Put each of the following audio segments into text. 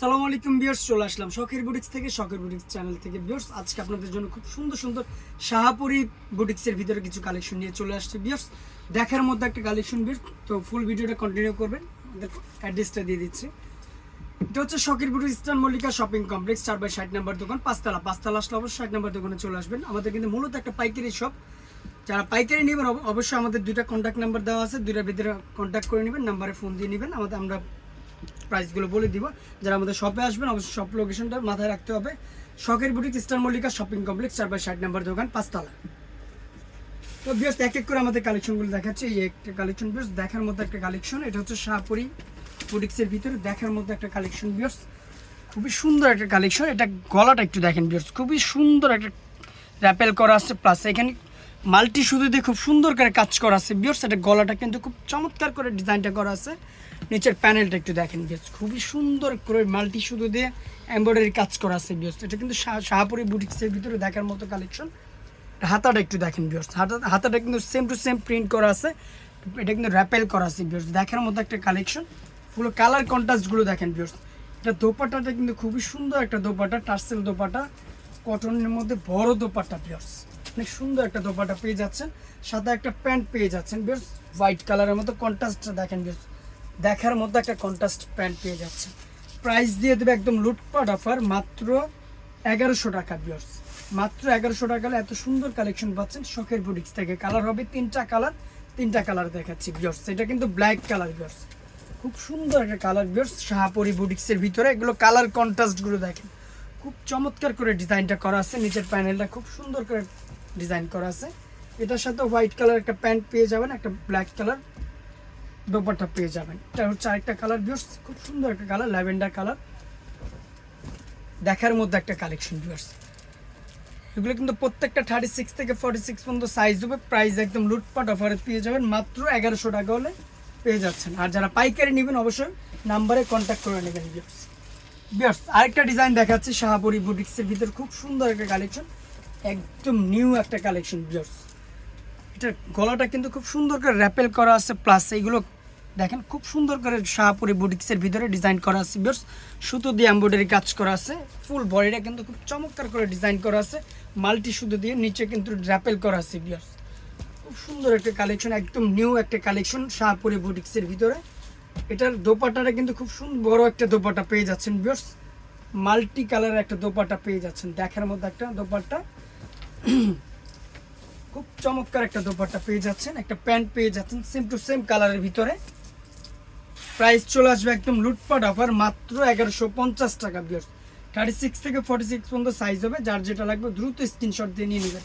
সালাম আলাইকুম বিয়ার্স চলে আসলাম শখের বুটিক্স থেকে, শখের বুটিক্স চ্যানেল থেকে। বিয়ার্স আজকে আপনাদের জন্য খুব সুন্দর সুন্দর শাহাপুরি বুটিক্সের ভিতরে কিছু কালেকশন নিয়ে চলে আসছে। বিয়ার্স দেখার মধ্যে একটা কালেকশন বিয়ার্স তো ফুল ভিডিওটা কন্টিনিউ করবেন। অ্যাড্রেসটা দিয়ে দিচ্ছি। এটা হচ্ছে শখের boutique eastern Mallika shopping complex চার বাই ষাট নাম্বার দোকান, পাঁচতলা। পাঁচতলা আসলে অবশ্যই ষাট নাম্বার দোকানে চলে আসবেন। আমাদের কিন্তু মূলত একটা পাইকারি শপ যারা পাইকারি নেবেন, অব- অবশ্যই আমাদের দুইটা কন্ট্যাক্ট নাম্বার দেওয়া আছে। দুইটার ভিতরে কন্ট্যাক্ট করে নেবেন নাম্বারে ফোন দিয়ে নেবেন। আমাদের, আমরা প্রাইসগুলো বলে দিব। যারা আমাদের শপে আসবেন, অবশ্যই শপ লোকেশনটা মাথায় রাখতে হবে। শখের boutique Easter Mallika shopping complex চার বাই ষাট নাম্বার দোকান, পাঁচতলা। তো বিয়ার্স এক এক করে আমাদের কালেকশনগুলো দেখাচ্ছে। এই একটা কালেকশন বিয়ার্স দেখার মধ্যে একটা কালেকশন এটা হচ্ছে শাহপুরি বুটিক্সের ভিতরে দেখার মধ্যে একটা কালেকশন বিয়ার্স খুবই সুন্দর একটা কালেকশন এটা গলাটা একটু দেখেন বিয়ার্স খুবই সুন্দর একটা র্যাপেল করা আছে প্লাস এখানে মাল্টি সুতো দিয়ে খুব সুন্দর করে কাজ করা আছে বিয়ার্স এটা গলাটা কিন্তু খুব চমৎকার করে ডিজাইনটা করা আছে। নিচের প্যানেলটা একটু দেখেন বিয়ার্স খুবই সুন্দর করে মাল্টি সুতো দিয়ে এমব্রয়ডারি কাজ করা আছে বিয়ার্স এটা কিন্তু শাহ- শাহপুরি বুটিক্সের ভিতরে দেখার মতো কালেকশন হাতাটা একটু দেখেন বিয়ার্স হাতা হাতাটা কিন্তু সেম টু সেম প্রিন্ট করা আছে। এটা কিন্তু র্যাপেল করা আছে বিয়ার্স দেখার মতো একটা কালেকশন পুরো কালার কন্ট্রাস্টগুলো দেখেন বিয়ার্স এটা দোপাট্টাটা কিন্তু খুবই সুন্দর একটা দোপাটা টার্সেল দোপাটা কটনের মধ্যে বড় দোপাটা বিয়ার্স অনেক সুন্দর একটা দোপাটা পেয়ে যাচ্ছেন। সাথে একটা প্যান্ট পেয়ে যাচ্ছেন বিয়ার্স হোয়াইট কালারের মতো কন্ট্রাস্টটা দেখেন বিয়ার্স দেখার মতো একটা কন্ট্রাস্ট প্যান্ট পেয়ে যাচ্ছে। প্রাইস দিয়ে দেবে একদম লুটপাট অফার মাত্র এগারোশো টাকা বিয়ার্স মাত্র এগারোশো টাকা এত সুন্দর কালেকশন পাচ্ছেন শখের বুটিক্স থেকে। কালার হবে তিনটা কালার তিনটা কালার দেখাচ্ছি বিয়ার্স এটা কিন্তু ব্ল্যাক কালার বিয়ার্স খুব সুন্দর একটা কালার বিয়ার্স শাহাপুরি বুটিক্সের ভিতরে এগুলো কালার কন্ট্রাস্টগুলো দেখেন। খুব চমৎকার করে ডিজাইনটা করা আছে। নিচের প্যানেলটা খুব সুন্দর করে ডিজাইন করা আছে। এটার সাথে হোয়াইট কালার একটা প্যান্ট পেয়ে যাবেন, একটা ব্ল্যাক কালার দোপাট্টা পেয়ে যাবেন। এটা হচ্ছে আরেকটা কালার বিয়ার্স খুব সুন্দর একটা কালার ল্যাভেন্ডার কালার দেখার মধ্যে একটা কালেকশন বিয়ার্স এগুলো কিন্তু প্রত্যেকটা থার্টি সিক্স থেকে ফর্টি সিক্স পর্যন্ত সাইজ হবে প্রাইস একদম লুটপাট অফারে পেয়ে যাবেন, মাত্র এগারোশো টাকা হলে পেয়ে যাচ্ছেন। আর যারা পাইকারি নেবেন অবশ্যই নাম্বারে কন্ট্যাক্ট করে নেবেন বিয়ার্স বিয়ার্স আরেকটা ডিজাইন দেখাচ্ছি, শাহাপুরি বুটিক্সের ভিতর খুব সুন্দর একটা কালেকশন একদম নিউ একটা কালেকশন বিয়ার্স এটার গলাটা কিন্তু খুব সুন্দর করে র্যাপেল করা আছে প্লাস এইগুলো দেখেন, খুব সুন্দর করে শাহপুরি বুটিক্সের ভিতরে ডিজাইন করা আছে বিয়ার্স সুতো দিয়ে এমব্রয়ডারি কাজ করা আছে ফুল বডিটা কিন্তু খুব চমৎকার করে ডিজাইন করা আছে, মাল্টি সুতো দিয়ে নিচে কিন্তু র্যাপেল করা আছে বিয়ার্স খুব সুন্দর একটা কালেকশন একদম নিউ একটা কালেকশন শাহপুরি বুটিক্সের ভিতরে। এটার দোপাটাটা কিন্তু খুব সুন্দর বড় একটা দোপাটা পেয়ে যাচ্ছেন বিয়ার্স মাল্টি কালারের একটা দোপাটা পেয়ে যাচ্ছেন, দেখার মধ্যে একটা দোপাটা খুব চমৎকার একটা দোপাট্টা পেয়ে যাচ্ছেন, একটা প্যান্ট পেয়ে যাচ্ছেন সেম টু সেম কালারের ভিতরে। প্রাইস চলে আসবে একদম লুটপাট অফার মাত্র এগারোশো পঞ্চাশ টাকা বিয়ার্স থার্টি সিক্স থেকে ফর্টি সিক্স পর্যন্ত সাইজ হবে, যার যেটা লাগবে দ্রুত স্ক্রিনশট দিয়ে নিয়ে নেবেন।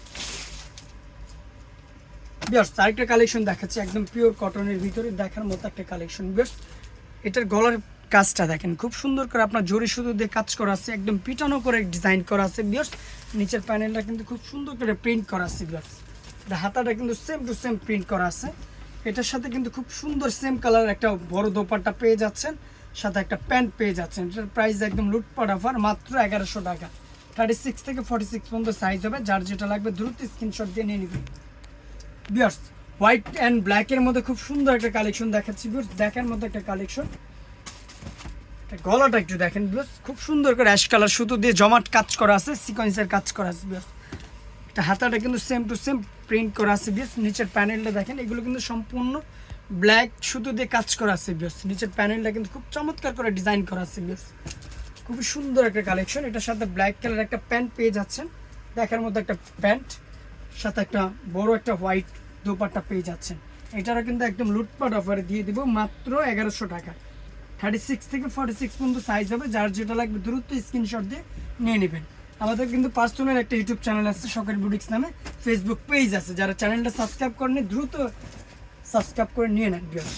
বিয়ার্স আরেকটা কালেকশন দেখাচ্ছি, একদম পিওর কটনের ভিতরে দেখার মতো একটা কালেকশন বিয়ার্স এটার গলার কাজটা দেখেন, খুব সুন্দর করে আপনার জরি সুতো দিয়ে কাজ করা আছে, একদম পিটানো করে ডিজাইন করা আছে বিয়ার্স নিচের প্যানেলটা কিন্তু খুব সুন্দর করে প্রিন্ট করা আছে বিয়ার্স হাতাটা কিন্তু সেম টু সেম প্রিন্ট করা আছে। এটার সাথে কিন্তু খুব সুন্দর সেম কালার একটা বড় দোপাট্টা পেয়ে যাচ্ছেন, সাথে একটা প্যান্ট পেয়ে যাচ্ছেন। এটার প্রাইস একদম লুটপাট অফার মাত্র এগারোশো টাকা। থার্টি সিক্স থেকে ফর্টি সিক্স পর্যন্ত সাইজ হবে, যার যেটা লাগবে দ্রুত স্ক্রিনশট দিয়ে নিয়ে নেবেন। বিয়ার্স হোয়াইট অ্যান্ড ব্ল্যাকের মধ্যে খুব সুন্দর একটা কালেকশন দেখাচ্ছি বিয়ার্স দেখার মধ্যে একটা কালেকশন গলাটা একটু দেখেন বিয়ার্স খুব সুন্দর করে অ্যাশ কালার সুতো দিয়ে জমাট কাজ করা আছে সিকোয়েন্সের কাজ করা আছে বিয়ার্স এটা হাতাটা কিন্তু সেম টু সেম প্রিন্ট করা আছে বিয়ার্স নিচের প্যানেলটা দেখেন, এগুলো কিন্তু সম্পূর্ণ ব্ল্যাক সুতো দিয়ে কাজ করা আছে বিয়ার্স নিচের প্যানেলটা কিন্তু খুব চমৎকার করে ডিজাইন করা আছে বিয়ার্স খুবই সুন্দর একটা কালেকশন এটার সাথে ব্ল্যাক কালার একটা প্যান্ট পেয়ে যাচ্ছেন। দেখার মধ্যে একটা প্যান্ট সাথে একটা বড় একটা হোয়াইট দোপাট্টা পেয়ে যাচ্ছেন। এটারও কিন্তু একদম লুটপাট অফারে দিয়ে দিব, মাত্র এগারোশো টাকা। থার্টি সিক্স থেকে ফর্টি সিক্স পর্যন্ত সাইজ হবে, যার যেটা লাগবে দ্রুত স্ক্রিনশট দিয়ে নিয়ে নেবেন। আমাদের কিন্তু পার্সোনাল একটা ইউটিউব চ্যানেল আছে সকাল বুটিক্স নামে। ফেসবুক পেজ আছে। যারা চ্যানেলটা সাবস্ক্রাইব করেন, দ্রুত সাবস্ক্রাইব করে নিয়ে নেন বিয়ার্স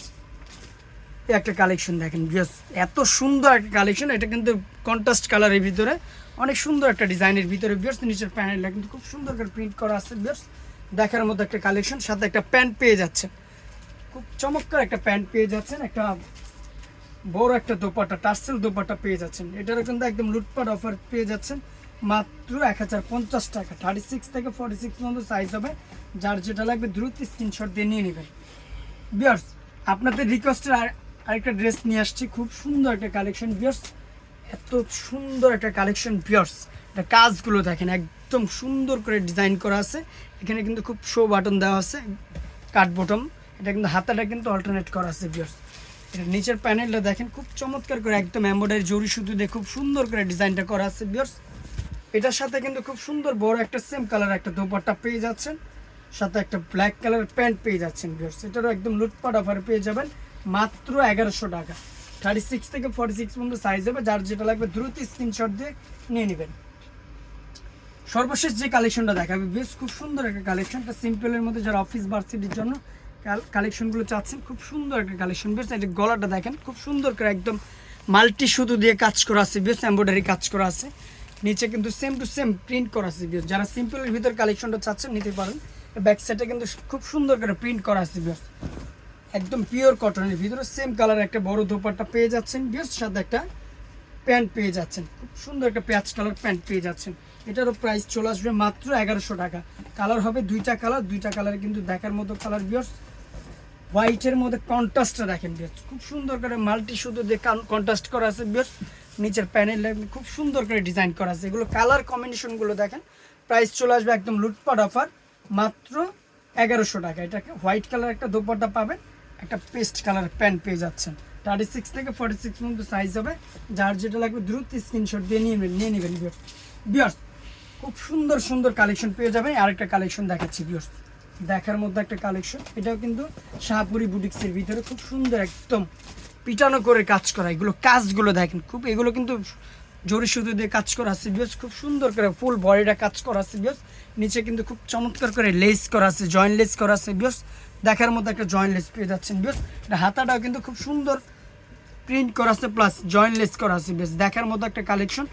এই একটা কালেকশন দেখেন বিয়ার্স এত সুন্দর একটা কালেকশন এটা কিন্তু কন্ট্রাস্ট কালারের ভিতরে। অনেক সুন্দর একটা ডিজাইনের ভিতরে বিয়ার্স নিচের প্যানেলটা কিন্তু খুব সুন্দর করে প্রিন্ট করা আছে বিয়ার্স দেখার মতো একটা কালেকশন সাথে একটা প্যান্ট পেয়ে যাচ্ছে খুব চমৎকার একটা প্যান্ট পেয়ে যাচ্ছেন, একটা বড় একটা দোপাটা টার্সেল দোপাটা পেয়ে যাচ্ছেন। এটারও কিন্তু একদম লুটপাট অফার পেয়ে যাচ্ছেন। মাত্র এক হাজার পঞ্চাশ টাকা। থার্টি সিক্স থেকে ফর্টি সিক্স পর্যন্ত সাইজ হবে। যার যেটা লাগবে দ্রুত স্ক্রিনশট দিয়ে নিয়ে নেবেন। বিয়ার্স আপনাদের রিকোয়েস্টের আরেকটা ড্রেস নিয়ে আসছি। খুব সুন্দর একটা কালেকশন বিয়ার্স এত সুন্দর একটা কালেকশন পিয়ার্স এটা কাজগুলো দেখেন, একদম সুন্দর করে ডিজাইন করা আছে। এখানে কিন্তু খুব শো বাটন দেওয়া আছে কাট বটম এটা কিন্তু হাতাটা কিন্তু অল্টারনেট করা আছে বিয়ার্স এটা নিচের প্যানেলটা দেখেন, খুব চমৎকার করে একদম এম্বয়ডারি জরি সুতো দিয়ে খুব সুন্দর করে ডিজাইনটা করা আছে বিয়ার্স এটার সাথে কিন্তু খুব সুন্দর বড় একটা সেম কালার একটা দোপাট্টা পেয়ে যাচ্ছেন। সাথে একটা ব্ল্যাক কালার প্যান্ট পেয়ে যাচ্ছেন বিয়ার্স এটারও একদম লুটপাট অফার পেয়ে যাবেন মাত্র এগারোশো টাকা। থার্টি সিক্স থেকে ফর্টি সিক্স পর্যন্ত সাইজ হবে, যার যেটা লাগবে দ্রুত স্ক্রিনশট দিয়ে নিয়ে নেবেন। সর্বশেষ যে কালেকশনটা দেখাবে বেশ খুব সুন্দর একটা কালেকশন একটা সিম্পলের মধ্যে যারা অফিস ভার্সিটির জন্য কালেকশনগুলো চাচ্ছেন, খুব সুন্দর একটা কালেকশন বেশ এটা গলাটা দেখেন, খুব সুন্দর করে একদম মাল্টি সুতো দিয়ে কাজ করা আছে বেশ এম্ব্রয়ডারি কাজ করা আছে। নিচে কিন্তু সেম টু সেম প্রিন্ট করা আছে যারা সিম্পলের ভিতর কালেকশনটা চাচ্ছেন, নিতে পারেন। ব্যাক সাইডে কিন্তু খুব সুন্দর করে প্রিন্ট করা আছে বেশ একদম পিওর কটনের ভিতরে সেম কালার একটা বড় দোপাট্টা পেয়ে যাচ্ছেন। বেশ সাথে একটা প্যান্ট পেয়ে যাচ্ছেন। খুব সুন্দর একটা প্যাচ কালার প্যান্ট পেয়ে যাচ্ছেন। এটারও প্রাইস চলে আসবে মাত্র এগারোশো টাকা। কালার হবে দুইটা কালার দুইটা কালার কিন্তু দেখার মতো কালার বিয়ার্স হোয়াইটের মধ্যে কন্ট্রাস্টটা দেখেন বিয়ার্স খুব সুন্দর করে মাল্টি শুধু দিয়ে কন্ট্রাস্ট করা আছে বিয়ার্স নিচের প্যানেল খুব সুন্দর করে ডিজাইন করা আছে। এগুলো কালার কম্বিনেশনগুলো দেখেন প্রাইস চলে আসবে একদম লুটপাট অফার মাত্র এগারোশো টাকা। এটাকে হোয়াইট কালার একটা দোপাট্টা পাবেন, একটা পেস্ট কালার প্যান্ট পেয়ে যাচ্ছেন। থার্টি সিক্স থেকে ফর্টি সিক্স পর্যন্ত সাইজ হবে। যার যেটা লাগবে দ্রুত স্ক্রিনশট দিয়ে নিয়ে নিয়ে নেবেন বিয়ার্স খুব সুন্দর সুন্দর কালেকশন পেয়ে যাবেন। আরেকটা কালেকশন দেখাচ্ছি বিয়ার্স দেখার মধ্যে একটা কালেকশন এটাও কিন্তু শাহপুরি বুটিক্সের ভিতরে খুব সুন্দর একদম পিটানো করে কাজ করা, এগুলো কাজগুলো দেখেন, খুব এগুলো কিন্তু জরি সুতো দিয়ে কাজ করা আছে বিয়স খুব সুন্দর করে ফুল বডিটা কাজ করা আছে বিয়স নিচে কিন্তু খুব চমৎকার করে লেস করা আছে, জয়েন্ট লেস করা আছে বিয়স দেখার মতো একটা জয়েন্ট লেস পেয়ে যাচ্ছেন বিয়স এটা হাতাটাও কিন্তু খুব সুন্দর প্রিন্ট করা আছে প্লাস জয়েন্ট লেস করা আছে বেশ দেখার মতো একটা কালেকশন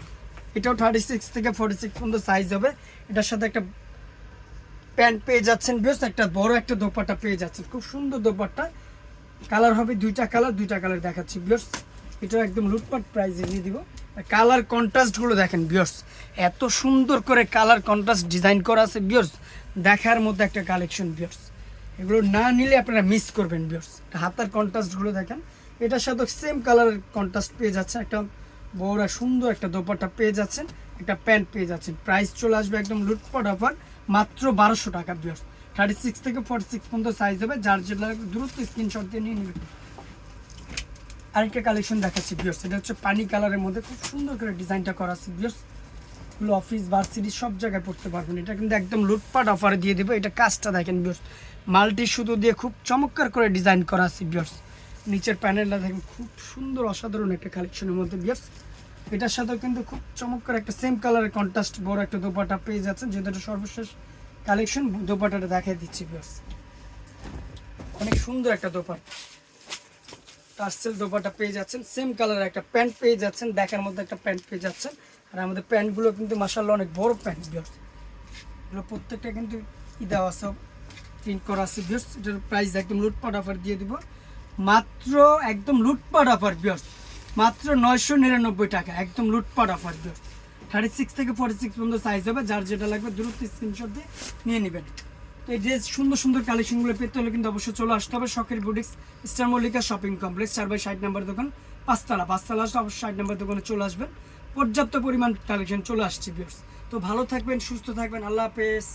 এটাও থার্টি সিক্স থেকে ফোর্টি সিক্স পর্যন্ত সাইজ হবে, এটার সাথে একটা প্যান্ট পেয়ে যাচ্ছেন বেশ একটা বড় একটা দোপাট্টা পেয়ে যাচ্ছেন, খুব সুন্দর দোপাট্টা কালার হবে দুইটা কালার দুইটা কালার দেখাচ্ছি বিয়র্স এটা একদম লুটপাট প্রাইসে দিয়ে দিব। কালার কন্ট্রাস্টগুলো দেখেন বিয়র্স এত সুন্দর করে কালার কন্ট্রাস্ট ডিজাইন করা আছে বিয়র্স দেখার মধ্যে একটা কালেকশন বিয়র্স এগুলো না নিলে আপনারা মিস করবেন বিয়র্স হাতার কন্ট্রাস্টগুলো দেখেন। এটার সাথে সেম কালারের কন্ট্রাস্ট পেয়ে যাচ্ছেন। একটা বড় সুন্দর একটা দোপাটা পেয়ে যাচ্ছেন, একটা প্যান্ট পেয়ে যাচ্ছেন। প্রাইস চলে আসবে একদম লুটপাট অফার মাত্র বারোশো টাকা বিয়ার্স থার্টি সিক্স থেকে ফর্টি সিক্স পর্যন্ত সাইজ হবে। যার যেটা দ্রুত স্ক্রিনশট দিয়ে নিয়ে নেবেন। আরেকটা কালেকশন দেখাচ্ছি বিয়ার্স এটা হচ্ছে পানি কালারের মধ্যে। খুব সুন্দর করে ডিজাইনটা করা আছে বিয়ার্স এগুলো অফিস ভার্সিটি সব জায়গায় পড়তে পারবেন। এটা কিন্তু একদম লুটপাট অফারে দিয়ে দেবো। এটা কাজটা দেখেন বিয়ার্স মাল্টি সুতো দিয়ে খুব চমৎকার করে ডিজাইন করা আছে বিয়ার্স নিচের প্যানেলটা দেখেন, খুব সুন্দর, অসাধারণ একটা কালেকশনের মধ্যে বিয়ার্স এটার সাথেও কিন্তু খুব চমৎকার একটা সেম কালারের কন্ট্রাস্ট বড় একটা দোপাটা পেয়ে যাচ্ছেন এটা সর্বশেষ। কালেকশন দোপাটাটা দেখাই দিচ্ছি অনেক সুন্দর একটা দোপাট টার্সেল দোপাটা পেয়ে যাচ্ছেন। সেম কালারের একটা প্যান্ট পেয়ে যাচ্ছেন। দেখার মধ্যে একটা প্যান্ট পেয়ে যাচ্ছেন। আর আমাদের প্যান্টগুলো কিন্তু মাসাল্লাহ অনেক বড় প্যান্ট বিয়ার্স এগুলো প্রত্যেকটা কিন্তু ই দেওয়া আছে প্রিন্ট করা আছে বিয়ার্স এটার প্রাইস একদম লুটপাট অফার দিয়ে দিব। মাত্র একদম লুটপাট অফার বিয়ার্স মাত্র নয়শো নিরানব্বই টাকা, একদম লুটপাট অফার বিয়ার্স থার্টি সিক্স থেকে ফর্টি সিক্স পর্যন্ত সাইজ হবে, যার যেটা লাগবে দ্রুত স্ক্রিনশট দিয়ে নিয়ে নেবেন। তো এই যে সুন্দর সুন্দর কালেকশনগুলো পেতে হলে কিন্তু অবশ্যই চলে আসতে হবে শখের boutiques star Mallika shopping complex চার বাই ষাট নাম্বার দোকান, পাঁচতলা। পাঁচতলা আসলে অবশ্যই ষাট নাম্বার দোকানে চলে আসবেন। পর্যাপ্ত পরিমাণ কালেকশন চলে আসছে বিয়ার্স তো ভালো থাকবেন, সুস্থ থাকবেন, আল্লাহ হাফেজ।